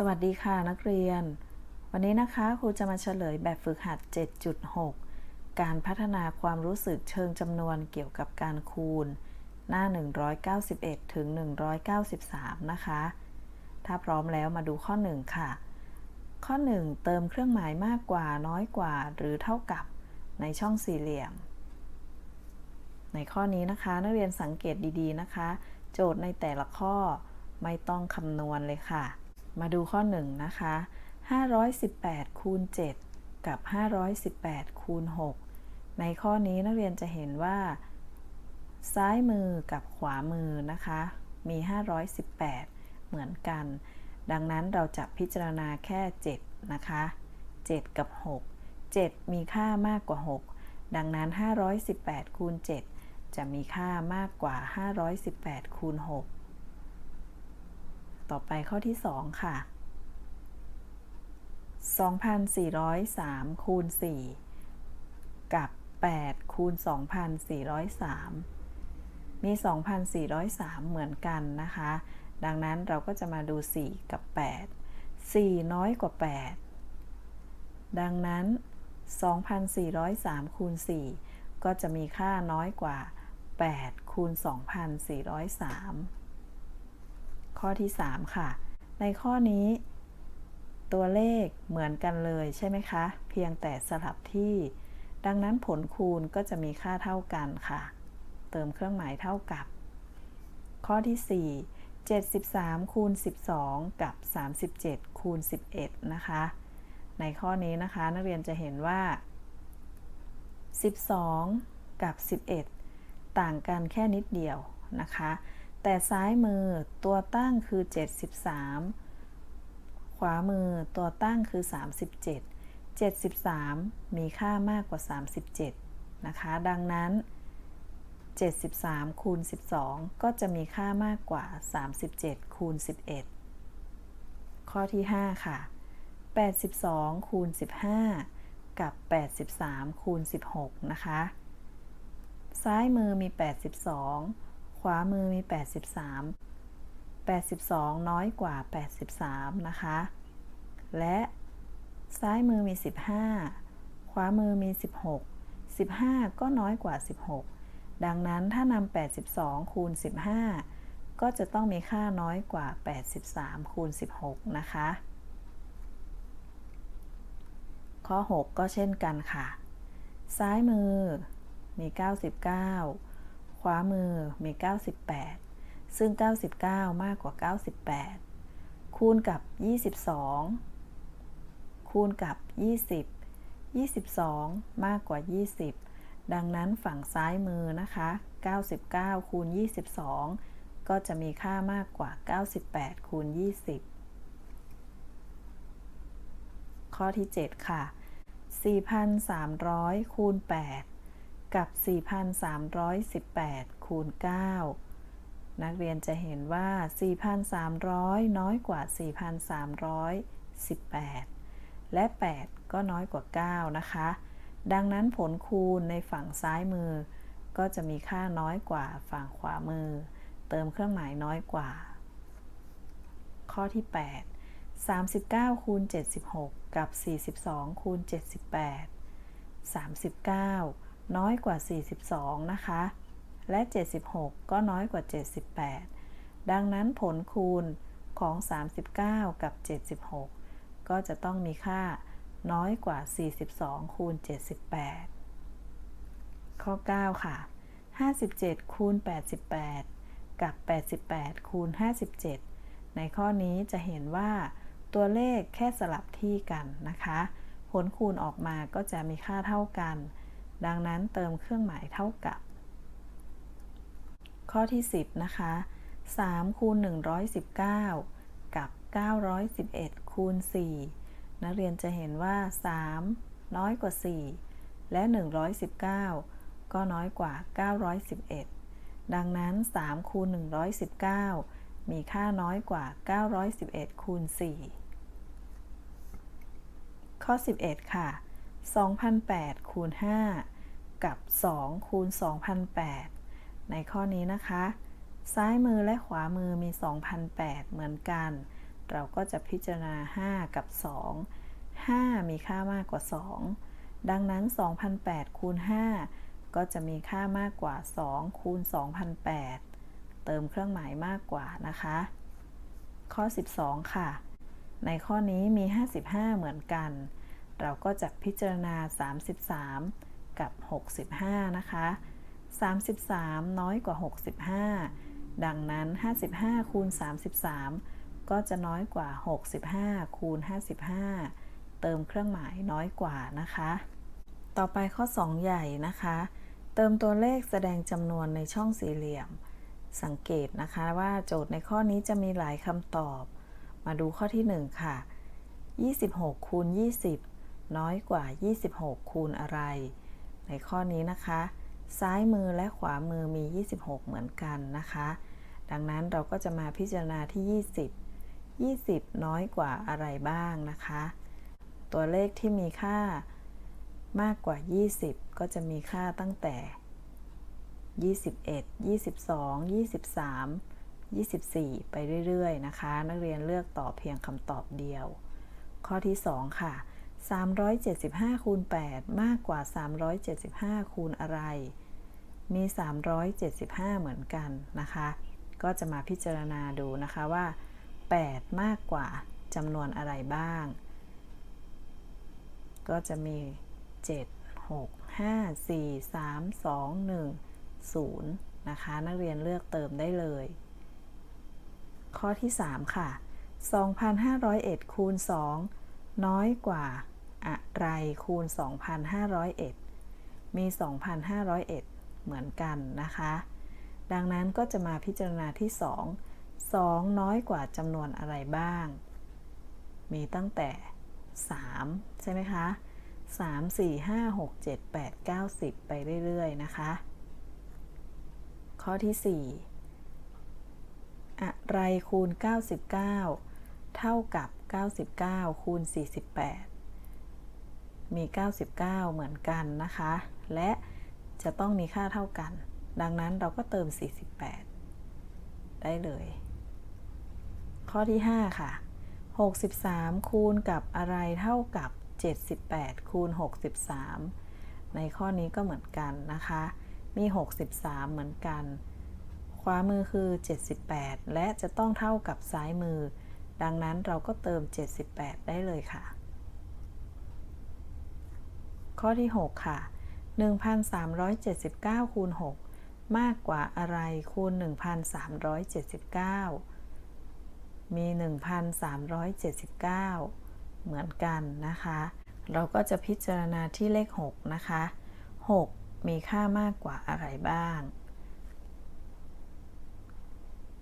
สวัสดีค่ะนักเรียน วันนี้นะคะครูจะมาเฉลยแบบฝึกหัด 7.6 การพัฒนาความรู้สึกเชิงจำนวนเกี่ยวกับการคูณ หน้า 191 ถึง 193 นะคะ ถ้าพร้อมแล้วมาดูข้อ 1 ค่ะ ข้อ 1 เติมเครื่องหมายมากกว่าน้อยกว่า หรือเท่ากับในช่องสี่เหลี่ยม ในข้อนี้นะคะ นักเรียนสังเกตดีๆนะคะ โจทย์ในแต่ละข้อไม่ต้องคำนวณเลยค่ะ มาดูข้อ 1 นะคะ 518 คูณ 7 กับ 518 คูณ 6 ในข้อนี้นักเรียนจะเห็นว่า ซ้ายมือกับขวามือนะคะ มี 518 เหมือนกัน ดังนั้นเราจะพิจารณาแค่ 7 นะคะ 7 กับ 6 7 มีค่ามากกว่า 6 ดังนั้น 518 คูณ 7 จะมีค่ามากกว่า 518 คูณ 6 ต่อไปข้อที่ 2 ค่ะ 2,403คูณ4 กับ 8 คูณ 2,403 มี 2,403 เหมือนกันนะคะ ดังนั้นเราก็จะมาดู 4 กับ 8 4 น้อยกว่า 8 ดังนั้น 2,403คูณ4 ก็จะมีค่าน้อยกว่า 8 คูณ 2,403 ข้อที่ 3 ค่ะ ในข้อนี้ ตัวเลขเหมือนกันเลยใช่ไหมคะ เพียงแต่สลับที่ ดังนั้นผลคูณก็จะมีค่าเท่ากันค่ะ เติมเครื่องหมายเท่ากับ ข้อที่ 4 73คูณ12 กับ 37คูณ11 นะคะ ในข้อนี้นะคะนักเรียนจะเห็นว่า 12 กับ 11 ต่างกันแค่นิดเดียวนะคะ แต่ซ้ายมือตัวตั้งคือ 73 ขวามือตัวตั้งคือ 37 73 มีค่ามากกว่า 37 นะคะ ดังนั้น 73 คูณ 12 ก็จะมีค่ามากกว่า 37 คูณ 11 ข้อที่ 5 ค่ะ 82 คูณ 15 กับ 83 คูณ 16 นะคะ ซ้ายมือมี 82 ขวามือมี 83 82 น้อยกว่า 83 นะคะ และซ้ายมือมี 15 ขวามือมี 16 15 ก็น้อยกว่า 16 ดังนั้นถ้านำ82 คูณ 15 ก็จะต้องมีค่าน้อยกว่า 83 คูณ 16 นะคะ ข้อ 6 ก็เช่นกันค่ะ ซ้ายมือมี 99 ขวามือมี98 ซึ่ง 99 มากกว่า 98 คูณกับ 22 คูณกับ 20 22 มากกว่า 20 ดังนั้นฝั่งซ้ายมือนะคะ 99 คูณ 22 ก็จะมีค่ามากกว่า 98 คูณ 20 ข้อที่ 7 ค่ะ 4,300 คูณ 8 กับ 4,318 คูณ 9 นักเรียนจะเห็นว่า 4,300 น้อยกว่า 4,318 และ 8 ก็น้อยกว่า 9 นะคะ ดังนั้นผลคูณในฝั่งซ้ายมือ ก็จะมีค่าน้อยกว่าฝั่งขวามือ เติมเครื่องหมายน้อยกว่า ข้อที่ 8 39คูณ76 กับ 42คูณ78 39 น้อยกว่า 42 นะคะ และ 76 ก็น้อยกว่า 78 ดังนั้นผลคูณของ 39 กับ 76 ก็จะต้องมีค่าน้อยกว่า 42 คูณ 78 ข้อ 9 ค่ะ 57 คูณ 88 กับ 88 คูณ 57 ในข้อนี้จะเห็นว่าตัวเลขแค่สลับที่กันนะคะ ผลคูณออกมาก็จะมีค่าเท่ากัน ดังนั้นเติมเครื่องหมายเท่ากับ ข้อที่ 10 นะคะ3คูณ119 กับ 911คูณ4นักเรียนจะเห็นว่า 3 น้อยกว่า 4 และ 119 ก็น้อยกว่า 911 ดังนั้น 3 คูณ 119 มีค่าน้อยกว่า 911คูณ4ข้อ 11 ค่ะ 2,008คูณ5 กับ 2 คูณ 2,008 ในข้อนี้นะคะ ซ้ายมือและขวามือมี 2,008 เหมือนกัน เราก็จะพิจารณา 5 กับ 2 5 มีค่ามากกว่า 2 ดังนั้น 2,008คูณ5 ก็จะมีค่ามากกว่า 2 คูณ 2,008 เติมเครื่องหมายมากกว่านะคะ ข้อ 12 ค่ะ ในข้อนี้มี 55 เหมือนกัน เราก็จะพิจารณา 33 กับ 65 นะคะ 33 น้อยกว่า 65 ดังนั้น 55 คูณ 33 ก็จะน้อยกว่า 65 คูณ 55 เติมเครื่องหมายน้อยกว่านะคะ ต่อไปข้อ 2 ใหญ่นะคะ เติมตัวเลขแสดงจำนวนในช่องสี่เหลี่ยม สังเกตนะคะว่าโจทย์ในข้อนี้จะมีหลายคำตอบ มาดูข้อที่ 1 ค่ะ26คูณ20 น้อยกว่า 26 คูณอะไร ในข้อนี้นะคะ ซ้ายมือและขวามือมี 26 เหมือนกันนะคะ ดังนั้นเราก็จะมาพิจารณาที่ 20 20 น้อยกว่าอะไรบ้างนะคะ ตัวเลขที่มีค่ามากกว่า 20 ก็จะมีค่าตั้งแต่ 21 22 23 24 ไปเรื่อย ๆ นะคะ นักเรียนเลือกตอบเพียงคำตอบเดียว ข้อที่ 2 ค่ะ 375คูณ8มากกว่า 375คูณอะไร มี 375 เหมือนกันนะคะ ก็จะมาพิจารณาดูนะคะว่า 8 มากกว่าจำนวนอะไรบ้าง ก็จะมี 7 6 5 4 3 2 1 0 นะคะ นักเรียนเลือกเติมได้เลย ข้อที่ 3 ค่ะ 2,501คูณ2น้อยกว่า อะไรคูณ 2,501 มี 2,501 เหมือนกันนะคะ ดังนั้นก็จะมาพิจารณาที่ 2 2 น้อยกว่าจำนวนอะไรบ้าง มีตั้งแต่ 3 ใช่ไหมคะ 3 4 5 6 7 8 9 10 ไปเรื่อยๆ นะคะ ข้อที่ 4 อะไรคูณ 99 เท่ากับ 99 คูณ 48 มี 99 เหมือนกันนะคะ และจะต้องมีค่าเท่ากัน ดังนั้นเราก็เติม 48 ได้เลย ข้อที่ 5 ค่ะ 63 คูณกับอะไรเท่ากับ 78 คูณ 63 ในข้อนี้ก็เหมือนกันนะคะ มี 63 เหมือนกัน ขวามือคือ 78 และจะต้องเท่ากับซ้ายมือ ดังนั้นเราก็เติม 78 ได้เลยค่ะ ข้อที่ 6 ค่ะ 1,379คูณ6มากกว่าอะไรคูณ 1,379 มี 1,379 เหมือนกันนะคะ เราก็จะพิจารณาที่เลข 6 นะคะ 6 มีค่ามากกว่าอะไรบ้าง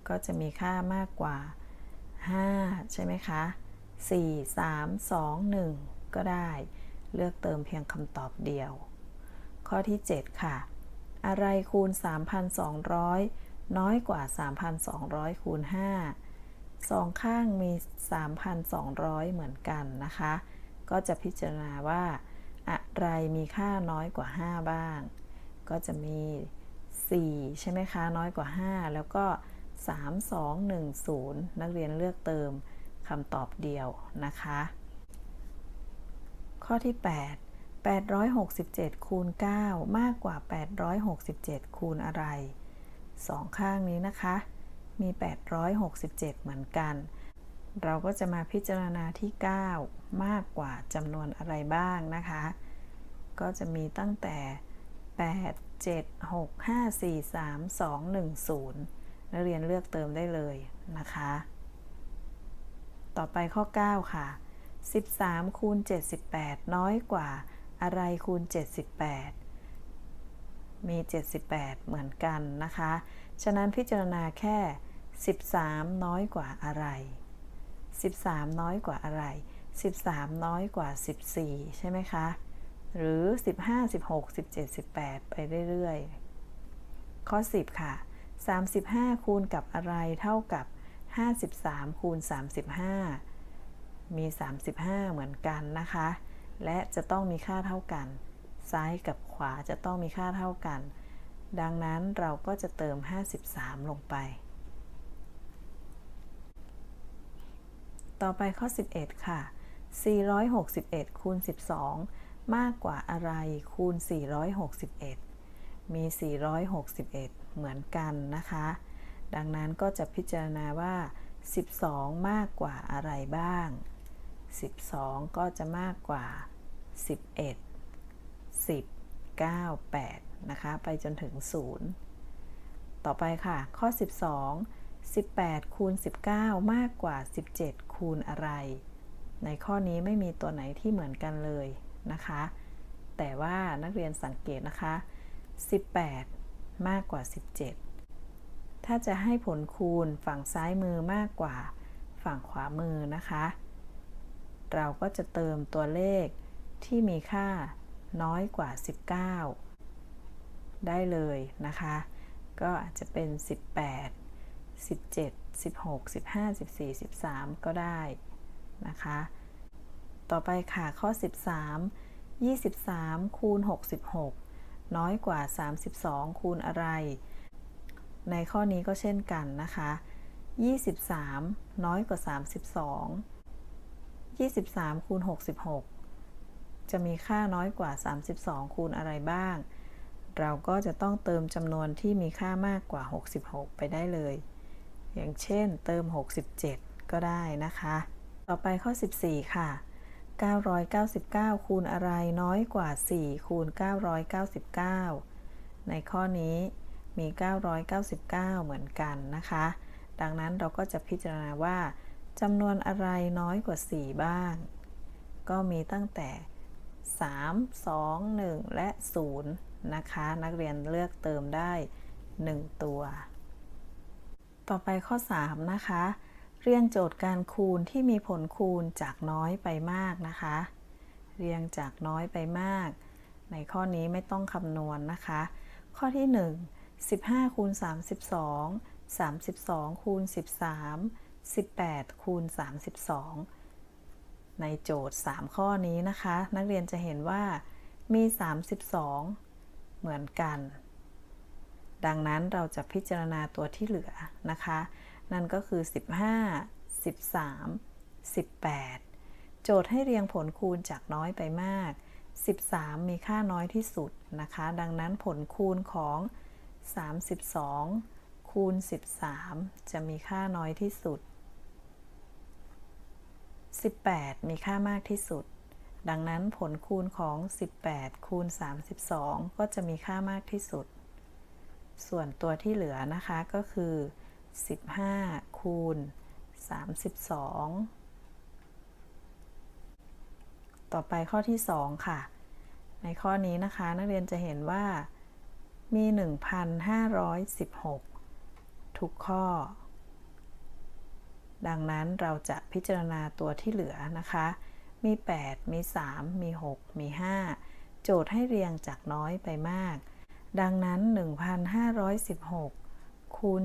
ก็จะมีค่ามากกว่า 5 ใช่ไหมคะ 4 3 2 1 ก็ได้ เลือกเติมเพียงคำตอบเดียว ข้อที่ 7 ค่ะ อะไรคูณ 3,200 น้อยกว่า 3,200 คูณ 5 สองข้างมี 3,200 เหมือนกันนะคะ ก็จะพิจารณาว่า อะไรมีค่าน้อยกว่า 5 บ้าง ก็จะมี 4 ใช่ไหมคะ น้อยกว่า 5 แล้วก็ 3 2 1 0 นักเรียนเลือกเติมคำตอบเดียวนะคะ ข้อที่ 8 867 คูณ 9 มากกว่า 867 คูณอะไรสองข้างนี้นะคะ มี 867 เหมือนกัน เราก็จะมาพิจารณาที่ 9 มากกว่าจำนวนอะไรบ้างนะคะ ก็จะมีตั้งแต่ 8 7 6 5 4 3 2 1 0 นักเรียนเลือกเติมได้เลยนะคะ ต่อไปข้อ 9 ค่ะ 13คูณ78 น้อยกว่าอะไรคูณ 78 มี 78 เหมือนกันนะคะ ฉะนั้นพิจารณาแค่ 13 น้อยกว่าอะไร 13 น้อยกว่าอะไร 13 น้อยกว่า 14 ใช่ไหมคะ หรือ 15 16 17 18 ไปเรื่อยๆ ข้อ 10 ค่ะ 35 คูณกับอะไรเท่ากับ 53 คูณ 35 มี 35 เหมือนกันนะคะ และจะต้องมีค่าเท่ากัน ซ้ายกับขวาจะต้องมีค่าเท่ากัน ดังนั้นเราก็จะเติม 53 ลงไป ต่อไปข้อ 11 ค่ะ 461 คูณ 12 มากกว่าอะไรคูณ 461 มี 461 เหมือนกันนะคะ ดังนั้นก็จะพิจารณาว่า 12 มากกว่าอะไรบ้าง 12 ก็จะมากกว่า 11 10 9 8 นะคะ ไปจนถึง 0 ต่อไปค่ะ ข้อ 12 18 คูณ 19 มากกว่า 17 คูณอะไร ในข้อนี้ไม่มีตัวไหนที่เหมือนกันเลยนะคะ แต่ว่านักเรียนสังเกตนะคะ 18 มากกว่า 17 ถ้าจะให้ผลคูณฝั่งซ้ายมือมากกว่าฝั่งขวามือนะคะ เราก็จะเติมตัวเลขที่มีค่าน้อยกว่า 19 ได้เลยนะคะ ก็อาจจะเป็น 18 17 16 15 14 13 ก็ได้นะคะ ต่อไปค่ะข้อ 13 23 คูณ 66 น้อยกว่า 32 คูณอะไร ในข้อนี้ก็เช่นกันนะคะ 23 น้อยกว่า 32 23คูณ66 จะมีค่าน้อยกว่า 32 คูณอะไรบ้าง เราก็จะต้องเติมจำนวนที่มีค่ามากกว่า 66 ไปได้เลย อย่างเช่นเติม 67 ก็ได้นะคะ ต่อไปข้อ 14 ค่ะ 999 คูณอะไรน้อยกว่า 4 คูณ 999 ในข้อนี้มี 999 เหมือนกันนะคะ ดังนั้นเราก็จะพิจารณาว่า จำนวนอะไรน้อยกว่า 4 บ้าง ก็มีตั้งแต่ 3 2 1 และ 0 นะคะ นักเรียนเลือกเติมได้ 1 ตัว ต่อไปข้อ 3 นะคะ เรียงโจทย์การคูณที่มีผลคูณจากน้อยไปมากนะคะ เรียงจากน้อยไปมาก ในข้อนี้ไม่ต้องคำนวณนนะคะ ข้อที่ 1 15คูณ32 32คูณ13 18 คูณ 32 ในโจทย์ 3 ข้อนี้นะคะ นักเรียนจะเห็นว่ามี 32 เหมือนกัน ดังนั้นเราจะพิจารณาตัวที่เหลือนะคะ นั่นก็คือ 15 13 18 โจทย์ให้เรียงผลคูณจากน้อยไปมาก 13 มีค่าน้อยที่สุดนะคะ ดังนั้นผลคูณของ 32 คูณ 13 จะมีค่าน้อยที่สุด 18 มีค่ามากที่สุด ดังนั้นผลคูณของ 18 คูณ 32 ก็จะมีค่ามากที่สุด ส่วนตัวที่เหลือนะคะก็คือ 15 คูณ 32 ต่อไปข้อที่ 2 ค่ะ ในข้อนี้นะคะนักเรียนจะเห็นว่ามี 1,516 ทุกข้อ ดังนั้นเราจะพิจารณาตัวที่เหลือนะคะ มี 8 มี 3 มี 6 มี 5 โจทย์ให้เรียงจากน้อยไปมาก ดังนั้น 1,516 คูณ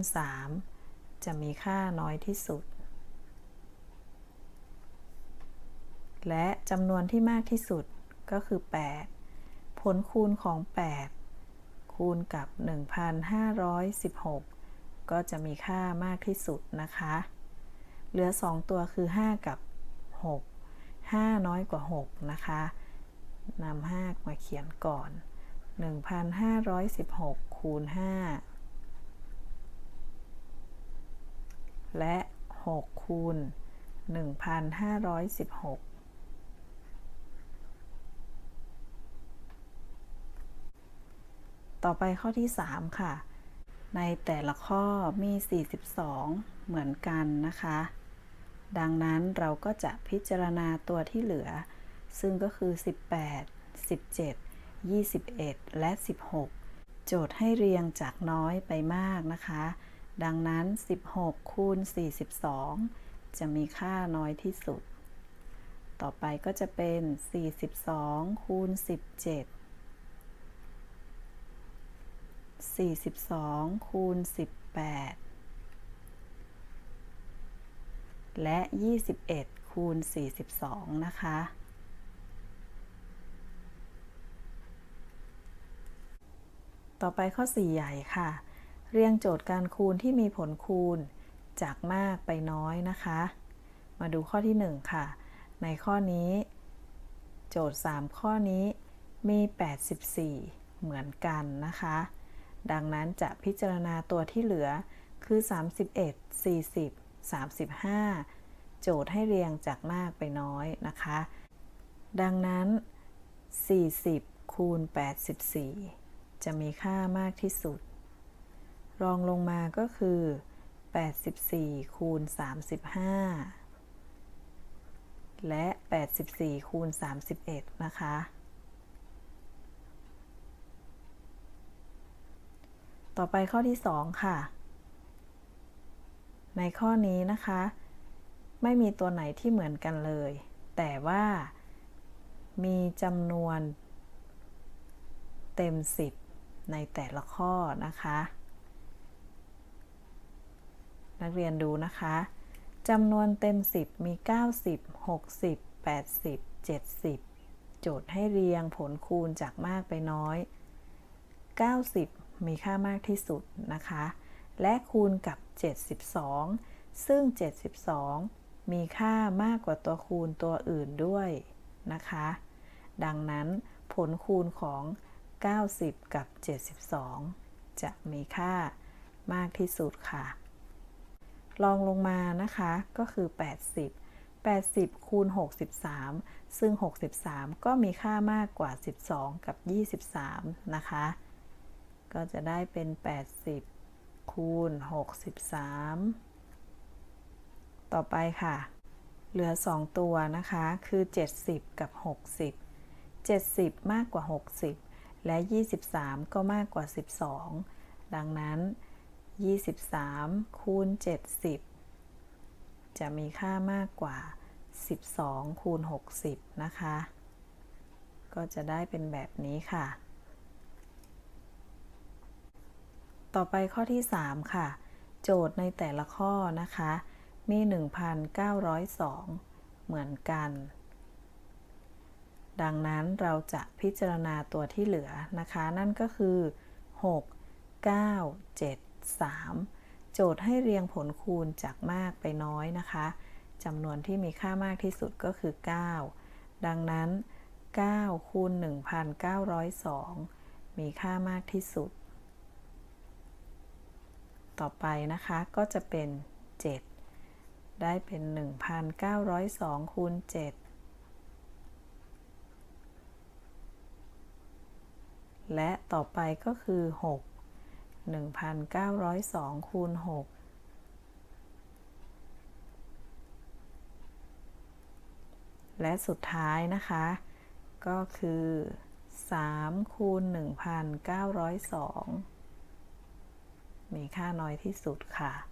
3 จะมีค่าน้อยที่สุด และจำนวนที่มากที่สุดก็คือ 8 ผลคูณของ 8 คูณกับ 1,516 ก็จะมีค่ามากที่สุดนะคะ เหลือ 2 ตัวคือ 5 กับ 6 5 น้อยกว่า 6 นะคะนำ5มาเขียนก่อน 1,516 คูณ 5 และ 6 คูณ 1,516ต่อไปข้อที่ 3 ค่ะ ในแต่ละข้อมี 42 เหมือนกันนะคะ ดังนั้นเราก็จะพิจารณาตัวที่เหลือ ซึ่งก็คือ 18 17 21 และ 16 โจทย์ให้เรียงจากน้อยไปมากนะคะ ดังนั้น 16 คูณ 42 จะมีค่าน้อยที่สุด ต่อไปก็จะเป็น 42 คูณ 17 42 คูณ 18 และ 21 คูณ 42 นะคะ ต่อไปข้อ 4 ใหญ่ค่ะ เรียงโจทย์การคูณที่มีผลคูณจากมากไปน้อยนะคะ มาดูข้อที่ 1 ค่ะ ในข้อนี้ โจทย์ 3 ข้อนี้มี 84 เหมือนกันนะคะ ดังนั้นจะพิจารณาตัวที่เหลือคือ 31 40 35 โจทย์ให้เรียงจากมากไปน้อยนะคะ ดังนั้น 40 คูณ 84 จะมีค่ามากที่สุด รองลงมาก็คือ 84 คูณ 35 และ 84 คูณ 31 นะคะต่อไปข้อที่ 2 ค่ะ ในข้อนี้นะคะ ไม่มีตัวไหนที่เหมือนกันเลย แต่ว่ามีจำนวนเต็ม 10 ในแต่ละข้อนะคะ นักเรียนดูนะคะจำนวนเต็ม 10 มี 90 60 80 70 โจทย์ให้เรียงผลคูณจากมากไปน้อย 90 มีค่ามากที่สุดนะคะ และคูณกับ 72 ซึ่ง 72 มีค่ามากกว่าตัวคูณตัวอื่นด้วยนะคะ ดังนั้นผลคูณของ 90 กับ 72 จะมีค่ามากที่สุดค่ะ ลองลงมานะคะก็คือ 80 80 คูณ 63 ซึ่ง 63 ก็มีค่ามากกว่า 12 กับ 23 นะคะ ก็จะได้เป็น 80 คูณ 63 ต่อไปค่ะ เหลือ 2 ตัวนะคะ คือ 70 กับ 60 70 มากกว่า 60 และ 23 ก็มากกว่า 12 ดังนั้น 23 คูณ 70 จะมีค่ามากกว่า 12 คูณ 60 นะคะ ก็จะได้เป็นแบบนี้ค่ะ ต่อไปข้อที่ 3 ค่ะ โจทย์ในแต่ละข้อนะคะ มี 1,902 เหมือนกัน ดังนั้นเราจะพิจารณาตัวที่เหลือนะคะ นั่นก็คือ 6 9 7 3 โจทย์ให้เรียงผลคูณจากมากไปน้อยนะคะจำนวนที่มีค่ามากที่สุดก็คือ 9 ดังนั้น 9 คูณ 1,902 มีค่ามากที่สุด ต่อไปนะคะ ก็จะเป็น 7 ได้เป็น 1,902คูณ7และต่อไปก็คือ 6 1,902คูณ6และสุดท้ายนะคะ ก็คือ 3 คูณ 1,902 มีค่าน้อยที่สุดค่ะ